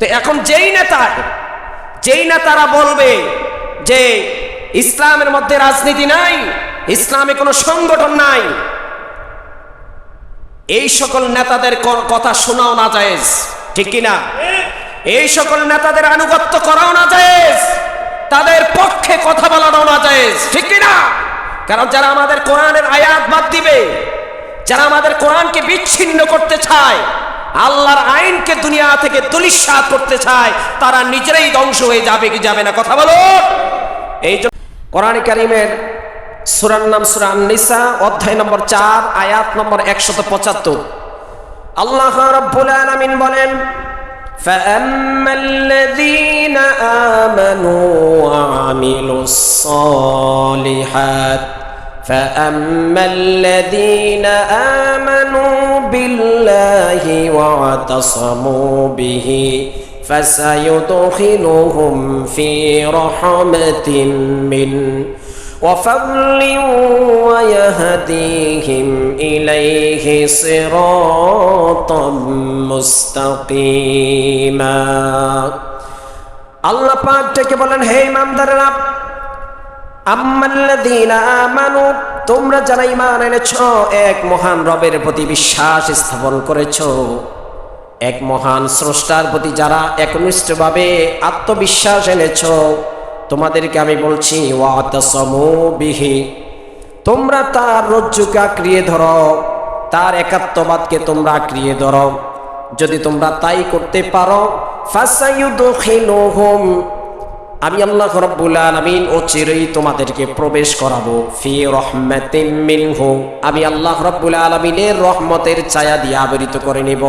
তো এখন যেই নেতা, যেই নেতারা বলবে যে ইসলামের মধ্যে রাজনীতি নাই, ইসলামে কোনো সংগঠন নাই, এই সকল নেতাদের কথা শোনাও না জায়েজ, ঠিক কিনা এই সকল নেতাদের আনুগত্য করাও না জায়েজ, তাদের পক্ষে কথা বলানো না জায়েজ, ঠিক কিনা কারণ যারা আমাদের কোরআনের আয়াত বাদ দিবে, যারা আমাদের কোরআনকে বিচ্ছিন্ন করতে চায় আল্লাহর আইনকে দুনিয়া থেকে দুলিশ্বাত করতে চায় তারা নিজেরাই ধ্বংস হয়ে যাবে কি যাবে না কথা বলো এই জন্য কোরআন কারিমের সুরার নাম সুরান নিসা অধ্যায় নম্বর চার আয়াত নম্বর একশত পঁচাত্তর আল্লাহ রব্বুল আলামিন বলেন فأما الذين آمنوا وعملوا الصالحات فأما الذين آمنوا بالله واعتصموا به فسيدخلهم في رحمة منه وفضل ويهديهم إليه صراطا مستقيما আল্লাহ পাক ডেকে বলেন হে ইমানদারেরা তোমরা যারা ইমান এনেছ, এক মহান রবের প্রতি বিশ্বাস স্থাপন করেছ। এক মহান স্রষ্টার প্রতি যারা একনিষ্ঠভাবে আত্মবিশ্বাস এনেছ, তোমাদেরকে আমি বলছি বিহি। তোমরা তার রজ্জুকে আঁকড়িয়ে ধরো, তার একাত্মবাদকে তোমরা আঁকড়িয়ে ধরো। যদি তোমরা তাই করতে পারো ফাসাইয়ুদখিলুহুম আমি আল্লাহ রব্বুল আলামিন ও চিরই তোমাদেরকে প্রবেশ করাবো। ফি রহমাতিন মিনহু। আমি আল্লাহ রব্বুল আলামিনের রহমতের ছায়া দিয়ে আবৃত করে নেব।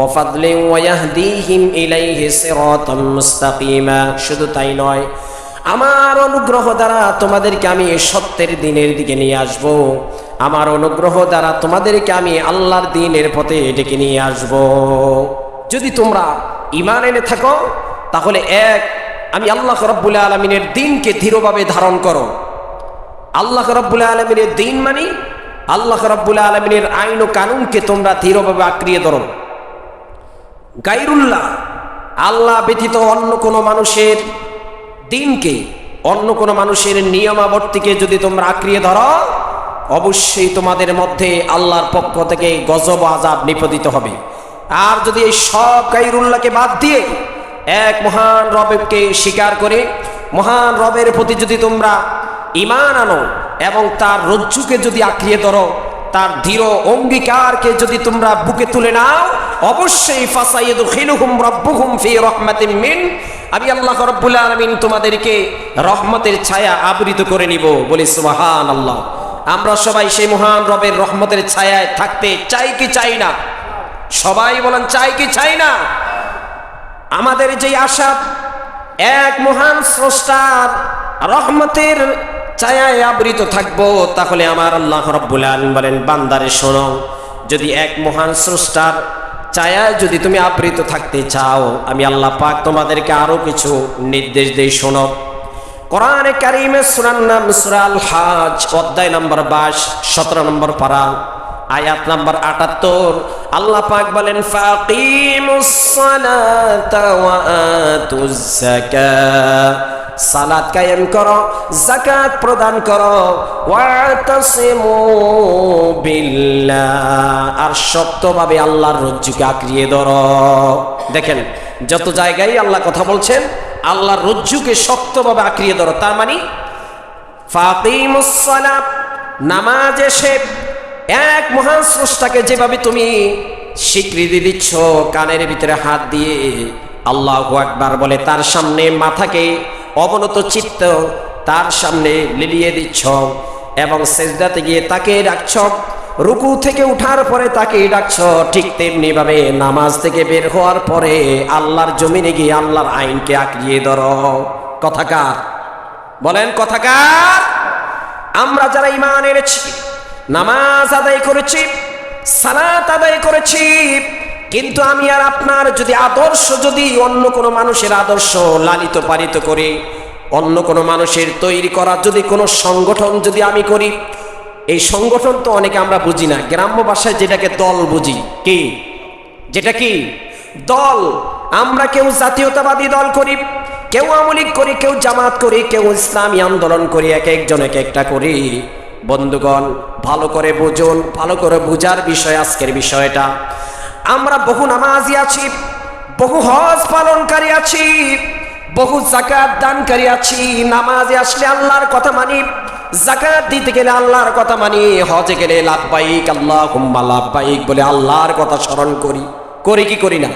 ও ফাদলি ওয়া ইয়াহদিহিম ইলাইহি সিরাতাম মুস্তাকিমা। শুধু তাই নয়, আমার অনুগ্রহ দ্বারা তোমাদেরকে আমি সত্যের দিনের দিকে নিয়ে আসব। আমার অনুগ্রহ দ্বারা তোমাদেরকে আমি আল্লাহর দিনের পথে ডেকে নিয়ে আসব। যদি তোমরা ইমান এনে থাকো, তাহলে এক আমি আল্লাহ রব্বুল আলমিনের দিনকে দৃঢ়ভাবে ধারণ করো। আল্লাহ রব্বুল আলমিনের দিন মানি আল্লাহ রব্বুল আলমিনের আইন ও কানুনকে তোমরা দৃঢ়ভাবে আঁকড়িয়ে ধরো। গাইরুল্লাহ আল্লাহ ব্যতীত অন্য কোনো মানুষের দিনকে, অন্য কোনো মানুষের নিয়মাবর্তীকে যদি তোমরা আঁকড়িয়ে ধরো, অবশ্যই তোমাদের মধ্যে আল্লাহর পক্ষ থেকে গজব আজাব নিপদিত হবে। আর যদি এই সব গাইরুল্লাহকে বাদ দিয়ে এক মহান রবকে স্বীকার করে, মহান রবের প্রতি যদি তোমরা ইমান আনো এবং তার রজ্জুকে যদি আঁকড়িয়ে ধরো, তার দৃঢ় অঙ্গীকারকে যদি তোমরা বুকে তুলে নাও, অবশ্যই ফাসাইদু খিলুহুম রব্বুহুম ফি রহমাতিন মিন। আমি আল্লাহ রব্বুল আলামিন তোমাদেরকে রহমতের ছায়া আবৃত করে নিব। বলি সুবহান আল্লাহ আমরা সবাই সেই মহান রবের রহমতের ছায়ায় থাকতে চাই কি চাই না? সবাই বলেন, চাই কি চাই না? আমাদের যে আশা, এক মহান স্রষ্টার রহমতের ছায়ায় আবৃত থাকব, তাহলে আমার আল্লাহ রব্বুল আলামিন বলেন, বান্দারে শোনো, যদি এক মহান স্রষ্টার ছায়ায় যদি তুমি আবৃত থাকতে চাও, আমি আল্লাহ পাক তোমাদেরকে আরও কিছু নির্দেশ দিই, শোনো। কোরআনে কারিমে সুরান সুরাল হাজ অধ্যায় নম্বর বাস সতেরো নম্বর পারা। আয়াত নাম্বার আটাত্তর, আল্লাহ পাক বলেন সালাতা কায়েম করো জাকাত প্রদান করো। আর শক্তভাবে আল্লাহর রজ্জুকে আঁকড়িয়ে ধরো। দেখেন, যত জায়গায় আল্লাহ কথা বলছেন, আল্লাহর রজ্জুকে শক্তভাবে আঁকড়িয়ে ধরো। তার মানে ফাকিমুস সালাত, নামাজ এসে এক মহান স্রষ্টাকে যেভাবে তুমি স্বীকৃতি দিচ্ছ, কানের ভিতরে হাত দিয়ে আল্লাহ আকবার বলে, তার সামনে মাথাকে অবনত চিত্ত তার সামনে লিলিয়ে দিচ্ছ এবং সেজদাতে গিয়ে তাকে ডাকছ। রুকু থেকে উঠার পরে তাকে ডাকছ। ঠিক তেমনি ভাবে নামাজ থেকে বের হওয়ার পরে আল্লাহর জমিনে গিয়ে আল্লাহর আইনকে আঁকড়িয়ে ধরো। কথাকার। বলেন, কথাকার। আমরা যারা ইমান এনেছি নামাজ আদায় করেছি, সালাত আদায় করেছি, কিন্তু আমি আর আপনার যদি আদর্শ, যদি অন্য কোনো মানুষের আদর্শ লালিত পালিত করি, অন্য কোনো মানুষের তৈরি করা যদি কোনো সংগঠন যদি আমি করি, এই সংগঠন তো অনেকে আমরা বুঝি না। গ্রাম্য ভাষায় যেটাকে দল বুঝি, কি? যেটা কি? দল। আমরা কেউ জাতীয়তাবাদী দল করি, কেউ আমলিক করি, কেউ জামাত করি, কেউ ইসলামী আন্দোলন করি, এক একজন এক একটা করি। বন্ধুগণ, ভালো করে বুঝুন, ভালো করে বুঝার বিষয় আজকের বিষয়টা। আমরা বহু নামাজি আছি, বহু হজ পালনকারী আছি, বহু জাকাত দানকারী আছি। নামাজে আসলে আল্লাহর কথা মানি জাকাত দিতে গেলে আল্লাহর কথা মানি, হজে গেলে লাভবাইক আল্লাহ হুম্মা লাভবাইক বলে আল্লাহর কথা স্মরণ করি। করি কি করি না?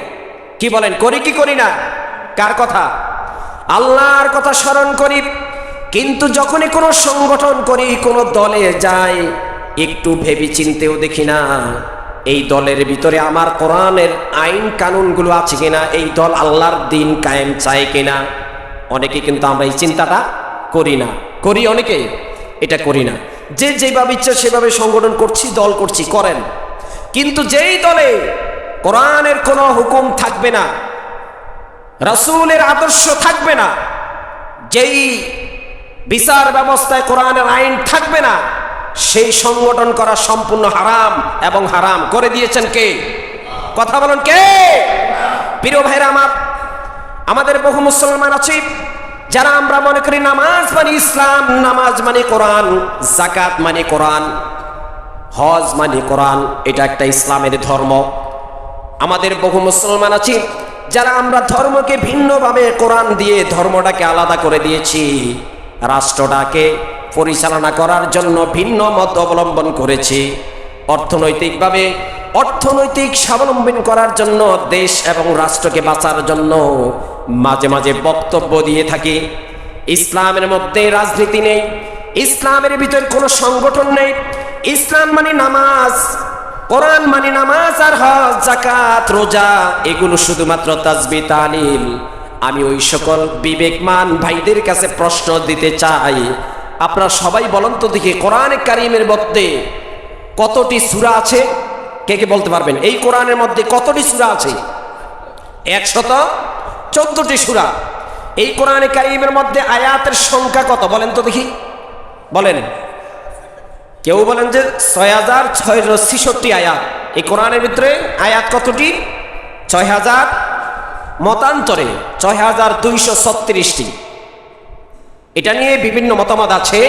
কি বলেন, করি কি করি না? কার কথা? আল্লাহর কথা স্মরণ করি কিন্তু যখনই কোনো সংগঠন করি, কোনো দলে যাই একটু ভেবে চিনতেও দেখি না, এই দলের ভিতরে আমার কোরআনের আইন কানুনগুলো আছে কিনা, এই দল আল্লাহর দিন কায়েম চায় কিনা, অনেকে কিন্তু আমরা এই চিন্তাটা করি না। করি অনেকে, এটা করি না। যে যেভাবে ইচ্ছা সেভাবে সংগঠন করছি, দল করছি, করেন। কিন্তু যেই দলে কোরআনের কোনো হুকুম থাকবে না, রাসূলের আদর্শ থাকবে না, যেই বিচার ব্যবস্থায় কোরআনের আইন থাকবে না। সেই সংগঠন করা সম্পূর্ণ হারাম এবং হারাম। করে দিয়েছেন কে? কথা বলুন কে? প্রিয় ভাইরা আমার, আমাদের বহু মুসলমান আছে, যারা আমরা মনে করি নামাজ মানে ইসলাম, নামাজ মানে কোরআন জাকাত মানে কোরআন, হজ মানে কোরআন, এটা একটা ইসলামের ধর্ম। আমাদের বহু মুসলমান আছি, যারা আমরা ধর্মকে ভিন্নভাবে কোরআন দিয়ে ধর্মটাকে আলাদা করে দিয়েছি। রাষ্ট্রটাকে পরিচালনা করার জন্য ভিন্ন মত অবলম্বন করেছে। অর্থনৈতিকভাবে, অর্থনৈতিক স্বাবলম্বন করার জন্য দেশ এবং রাষ্ট্রকে বাঁচার জন্য মাঝে মাঝে বক্তব্য দিয়ে থাকি। ইসলামের মধ্যে রাজনীতি নেই, ইসলামের ভিতরে কোনো সংগঠন নেই। ইসলাম মানে নামাজ, কোরআন মানে নামাজ আর হজ জাকাত রোজা, এগুলো শুধুমাত্র তাজবি তালিল। আমি ওই সকল বিবেকমান ভাইদের কাছে প্রশ্ন দিতে চাই। আপনারা সবাই বলেন তো দেখি কোরআন কারিমের মধ্যে কতটি সূরা আছে? কে কে বলতে পারবেন? এই কোরআনের মধ্যে কতটি সূরা আছে? একশত চোদ্দটি সূরা। এই কোরআনে কারিমের মধ্যে আয়াতের সংখ্যা কত? বলেন তো দেখি। বলেন। কেউ বলেন যে ছয় হাজার ছয়শো ছিষট্টি আয়াত। এই কোরআনের ভিতরে আয়াত কতটি? ছয় হাজার মতান্তরে ছয় হাজার দুইশো এটা নিয়ে বিভিন্ন মতামত আছে।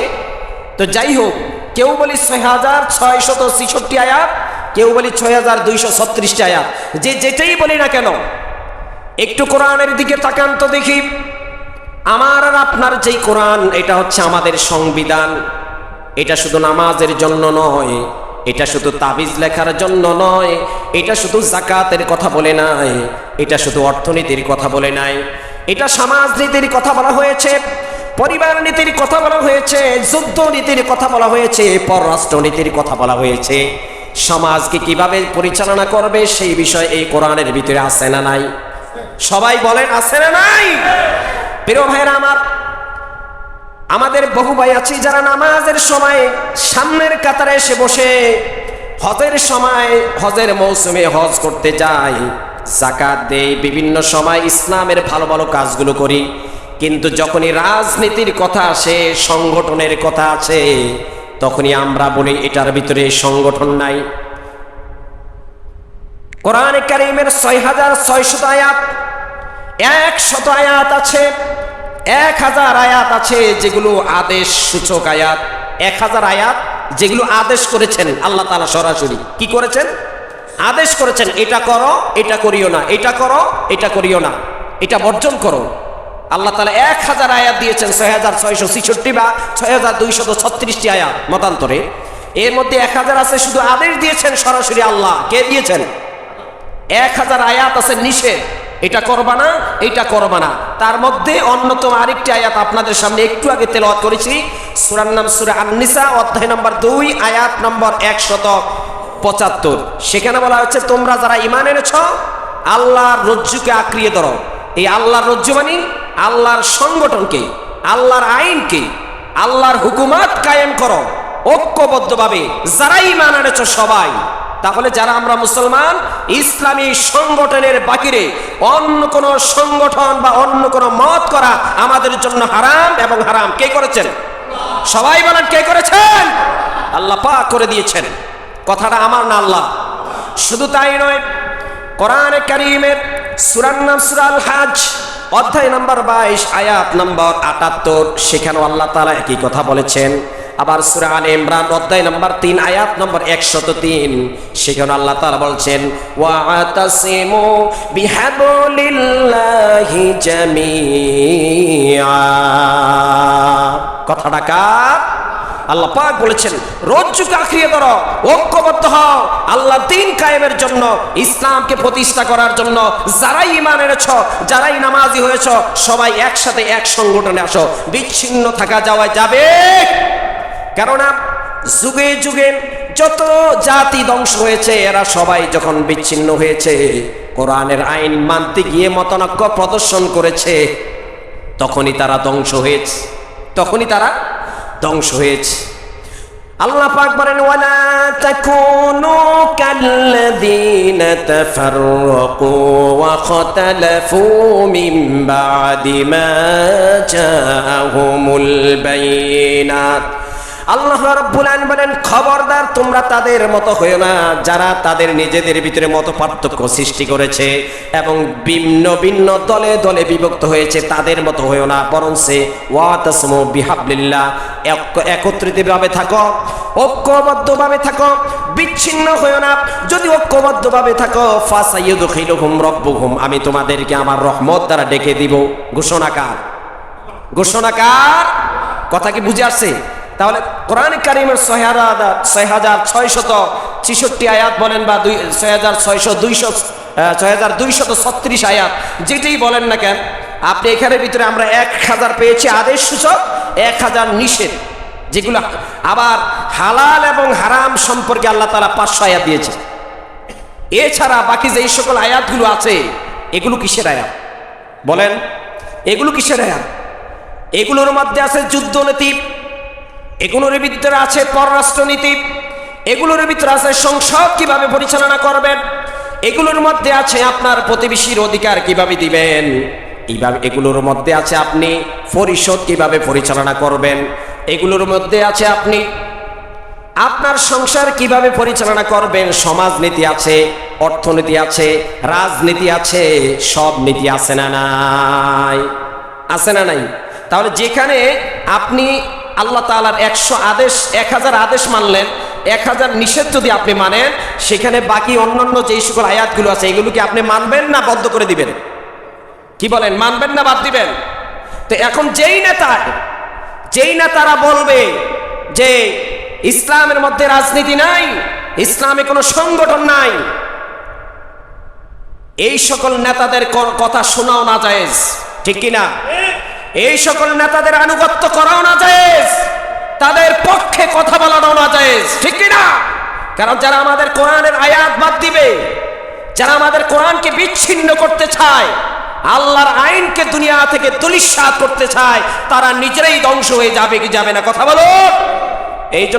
তো যাই হোক, কেউ বলি ছয় হাজার ছয়শত ছিষট্টি আয়াত, কেউ বলি ছয় হাজার দুইশো ছত্রিশটি আয়াত। যে যেটাই বলি না কেন, একটু কোরআনের দিকে তাকান তো দেখি। আমার আর আপনার যেই কোরআন, এটা হচ্ছে আমাদের সংবিধান। এটা শুধু নামাজের জন্য নয়, এটা শুধু তাবিজ লেখার জন্য নয় এটা শুধু জাকাতের কথা বলে নাই, এটা শুধু অর্থনীতির কথা বলে নাই, এটা সমাজনীতির কথা বলা হয়েছে, পরিবার নীতির কথা বলা হয়েছে, যুদ্ধ নীতির কথা বলা হয়েছে, পররাষ্ট্র নীতির কথা বলা হয়েছে। সমাজকে কীভাবে পরিচালনা করবে সেই বিষয় এই কোরআনের ভিতরে আছে না নাই? সবাই বলেন, আছে না নাই? প্রিয় ভাইরা আমার, আমাদের বহু ভাই আছি যারা নামাজের সময় সামনের কাতারে এসে বসে হজের সময়, হজের মৌসুমে হজ করতে যাই জাকাত দেই, বিভিন্ন সময় ইসলামের ভালো ভালো কাজগুলো করি। কিন্তু যখনই রাজনীতির কথা আসে, সংগঠনের কথা আছে তখনই আমরা বলি, এটার ভিতরে সংগঠন নাই। কোরআন কারিমের ছয় হাজার ছয়শত আয়াত, একশত আয়াত আছে, এক হাজার আয়াত আছে, যেগুলো আদেশ সূচক আয়াত। এক হাজার আয়াত যেগুলো আদেশ করেছেন আল্লাহ তালা সরাসরি। কি করেছেন? আদেশ করেছেন, এটা করো, এটা করিও না, এটা করো, এটা করিও না। এটা বর্জন করো। আল্লাহ তালা এক হাজার আয়াত দিয়েছেন, ছয় হাজার ছয়শো ছিষট্টি বা ছয় হাজার দুইশত ছত্রিশটি আয়াত মতান্তরে। এর মধ্যে এক হাজার আছে, শুধু আদেশ দিয়েছেন সরাসরি আল্লাহ। কে দিয়েছেন? এক হাজার আয়াত আছে নিষেধ। এটা করবা না, এটা করবা না। তার মধ্যে অন্যতম আরেকটি আয়াত আপনাদের সামনে একটু আগে তেলাওয়াত করেছি। সুরার নাম সুরা আননিসা, অধ্যায় নম্বর দুই, আয়াত নম্বর একশত পঁচাত্তর। সেখানে বলা হচ্ছে, তোমরা যারা ইমান এনেছ, আল্লাহর রজ্জুকে আঁকড়িয়ে ধরো। এই আল্লাহর রজ্জু মানে আল্লাহর সংগঠনকে, আল্লাহর আইনকে, আল্লাহর হুকুমাত কায়েম করো। ঐক্যবদ্ধভাবে যারাই ইমান এনেছ সবাই তাহলে যারা আমরা মুসলমান, ইসলামী সংগঠনের বাকিরে, অন্য কোন সংগঠন বা অন্য কোন মত করা আমাদের জন্য হারাম এবং হারাম। কে করেছেন? সবাই বলেন, কে করেছেন? আল্লাহ পাক করে দিয়েছেন। কথাটা আমার না আল্লাহ। শুধু তাই নয়, কোরআনে কারিমের সুরার নাম সুরাল হাজ অধ্যায় নাম্বার বাইশ, আয়াত নাম্বার আটাত্তর, সেখানেও আল্লাহ তালা একই কথা বলেছেন। আবার সুরা আল ইমরান অধ্যায় নাম্বার তিন, আয়াত নম্বর একশত তিন। সেখানে আল্লাহ তাআলা বলছেন, ওয়াতাসিমু বিহাবলিল্লাহি জামিআ। কথাটা কার? আল্লাহ পাক বলেছেন রজ্জু কাকরিয়ে ধরো, ঐক্যবদ্ধ হও। আল্লাহ দিন কায়েমের জন্য, ইসলামকে প্রতিষ্ঠা করার জন্য যারাই ইমান এনেছ, যারাই নামাজি হয়েছ, সবাই একসাথে এক সংগঠনে আসো। বিচ্ছিন্ন থাকা যাওয়া যাবে কেননা যুগে যুগে যত জাতি ধ্বংস হয়েছে, এরা সবাই যখন বিচ্ছিন্ন হয়েছে, কোরআনের আইন মানতে গিয়ে মতনক্য প্রদর্শন করেছে, তখনই তারা ধ্বংস হয়েছে। তখনই তারা ধ্বংস হয়েছে। আল্লাহ পাক বলেন, ওয়ালা তাকুনু কাল্লাযীনা তাফাররাকু ওয়া খাতালাফু মিন বাদি মা জাআহুমুল বাইনাত। আল্লাহ রাব্বুল আলামিন বলেন, খবরদার তোমরা তাদের মতো হয়েও না, যারা তাদের নিজেদের ভিতরে মত পার্থক্য সৃষ্টি করেছে এবং ভিন্ন ভিন্ন দলে দলে বিভক্ত হয়েছে, তাদের মতো হয়েও না। বরং সে ওয়াতাসমু বিহাবলিল্লাহ, এক- একত্রিতভাবে থাকো, ঐক্যবদ্ধভাবে থাকো, বিচ্ছিন্ন হয়েও না। যদি ঐক্যবদ্ধভাবে থাকো, ফাসাইয়ুদখিলুহুম রব্বুহুম, আমি তোমাদেরকে আমার রহমত দ্বারা ডেকে দিব। ঘোষণাকার ঘোষণাকার কথা কি বুঝে আসছে? তাহলে কোরআন কারিমের ছয় হাজার ছয় হাজার ছয়শত ছিষট্টি আয়াত বলেন বা দুই, ছয় হাজার ছয়শো দুইশো ছয় হাজার দুইশত ছত্রিশ আয়াত যেটাই বলেন না কেন, আপনি এখানের ভিতরে আমরা এক হাজার পেয়েছি আদেশ সূচক, এক হাজার নিষেধ, যেগুলো আবার হালাল এবং হারাম সম্পর্কে আল্লাহ তালা পাঁচশো আয়াত দিয়েছে এছাড়া বাকি যেই সকল আয়াতগুলো আছে, এগুলো কিসের আয়াত? বলেন, এগুলো কিসের আয়াত? এগুলোর মধ্যে আছে যুদ্ধনীতি এগুলোর ভিতরে আছে পররাষ্ট্রনীতি, এগুলোর ভিতরে আছে সংসদ কীভাবে পরিচালনা করবেন, এগুলোর মধ্যে আছে আপনার প্রতিবেশীর অধিকার কীভাবে দিবেন এইভাবে এগুলোর মধ্যে আছে আপনি পরিষদ কীভাবে পরিচালনা করবেন, এগুলোর মধ্যে আছে আপনি আপনার সংসার কীভাবে পরিচালনা করবেন, সমাজনীতি আছে, অর্থনীতি আছে, রাজনীতি আছে, সব নীতি আছে না নাই? আছে না নাই? তাহলে যেখানে আপনি আল্লাহ তাআলার একশো আদেশ, এক হাজার আদেশ মানলেন, এক হাজার নিষেধ যদি আপনি মানেন, সেখানে বাকি অন্যান্য যেই সকল আয়াতগুলো আছে এগুলো কি আপনি মানবেন না, বদ্ধ করে দিবেন? কি বলেন, মানবেন না, বাদ দিবেন? তো এখন যেই নেতা, যেই নেতারা বলবে যে ইসলামের মধ্যে রাজনীতি নাই, ইসলামে কোনো সংগঠন নাই, এই সকল নেতাদের কথা শোনাও না জায়েজ, ঠিক কিনা? এই সকল নেতাদের আনুগত্য করাও না জায়েজ। তাদের পক্ষে কথা বলানো না জায়েজ। ঠিক কিনা? কারণ যারা আমাদের কোরআনের আয়াত বাদ দিবে, যারা আমাদের কোরআনকে বিচ্ছিন্ন করতে চায়, আল্লাহর আইনকে দুনিয়া থেকে দুলিশ্বাত করতে চায়, তারা নিজেরাই ধ্বংস হয়ে যাবে কি যাবে না? কথা বলো। এই